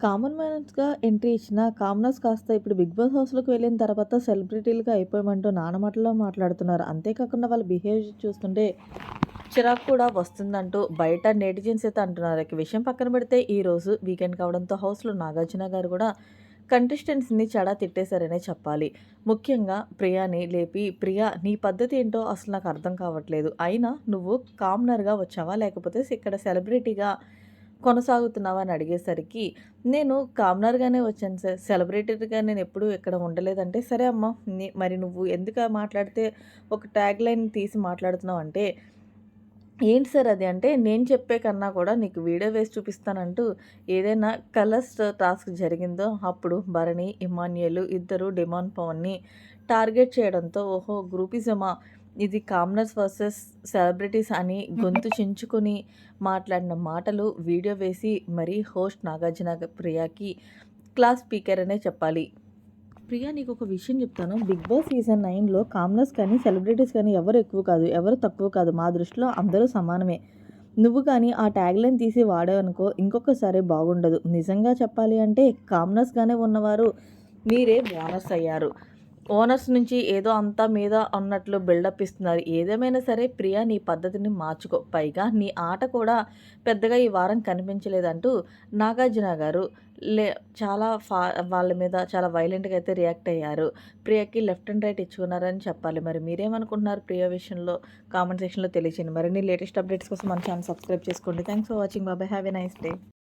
Common మ్యాన్స్‌గా entry ఇచ్చిన commoners కాస్త ఇప్పుడు 'బిగ్ బాస్' హౌస్‌లోకి వెళ్ళిన తర్వాత సెలబ్రిటీలుగా అయిపోయామంటూ నానమాటలా మాట్లాడుతున్నారు. అంతేకాకుండా వాళ్ళ బిహేవియర్ చూస్తుంటే చిరాకు కూడా వస్తుందంటూ బయట నెటిజన్స్ అయితే అంటున్నారు. ఈ విషయం పక్కన పెడితే ఈరోజు వీకెండ్ కావడంతో హౌస్‌లో నాగార్జున గారు కూడా కంటెస్టెంట్స్‌ని చడా తిట్టేశారనే చెప్పాలి. ముఖ్యంగా ప్రియాని లేపి "ప్రియా నీ పద్ధతి ఏంటో అసలు నాకు అర్థం కావట్లేదు. అయినా నువ్వు కామనర్‌గా వచ్చావా? లేకపోతే ఇక్కడ సెలబ్రిటీగా కొనసాగుతున్నావా?" అని అడిగేసరికి నేను కామ్నర్గానే వచ్చాను సార్. సెలబ్రిటీగా నేను ఎప్పుడూ ఇక్కడ ఉండలేదంటే, "సరే అమ్మ నీ మరి నువ్వు ఎందుకు మాట్లాడితే ఒక ట్యాగ్ లైన్ తీసి మాట్లాడుతున్నావు" అంటే ఏంటి సార్ అది అంటే నేను చెప్పే కన్నా కూడా నీకు వీడియో వేసి చూపిస్తానంటూ ఏదైనా కలర్స్ టాస్క్ జరిగిందో అప్పుడు భరణి, ఇమాన్యుయల్ ఇద్దరు డిమాండ్ పవన్‌ని టార్గెట్ చేయడంతో ఓహో! గ్రూపిజమా ఇది కామనర్స్ వర్సెస్ సెలబ్రిటీస్ అని గొంతు చించుకొని మాట్లాడిన మాటలు వీడియో వేసి మరీ హోస్ట్ నాగార్జున ప్రియాకి క్లాస్ స్పీకర్ అనే చెప్పాలి. ప్రియా నీకు ఒక విషయం చెప్తాను. 'బిగ్ బాస్' సీజన్ 9లో కామనర్స్ కానీ, సెలబ్రిటీస్ కానీ ఎవరు ఎక్కువ కాదు. ఎవరు తక్కువ కాదు. మా దృష్టిలో అందరూ సమానమే. నువ్వు కానీ ఆ ట్యాగ్‌లైన్ తీసి వాడావనుకో ఇంకొకసారి బాగుండదు. నిజంగా చెప్పాలి అంటే కామనర్స్‌గానే ఉన్నవారు మీరే ఓనర్స్ అయ్యారు. ఓనర్స్ నుంచి ఏదో అంతా మీద అన్నట్లు బిల్డప్ ఇస్తున్నారు. ఏదేమైనా సరే ప్రియా నీ పద్ధతిని మార్చుకో. పైగా నీ ఆట కూడా పెద్దగా ఈ వారం కనిపించలేదంటూ నాగార్జున గారు లే చాలా ఫా వాళ్ళ మీద చాలా వైలెంట్‌గా అయితే రియాక్ట్ అయ్యారు. ప్రియకి లెఫ్ట్ అండ్ రైట్ ఇచ్చుకున్నారని చెప్పాలి. మరి మీరేమనుకుంటున్నారు ప్రియ విషయంలో? కామెంట్ సెక్షన్‌లో తెలియచేయండి. మరిన్ని లేటెస్ట్ అప్డేట్స్ కోసం మన ఛానల్ సబ్స్క్రైబ్ చేసుకోండి. Thanks for watching. Bye have a nice day.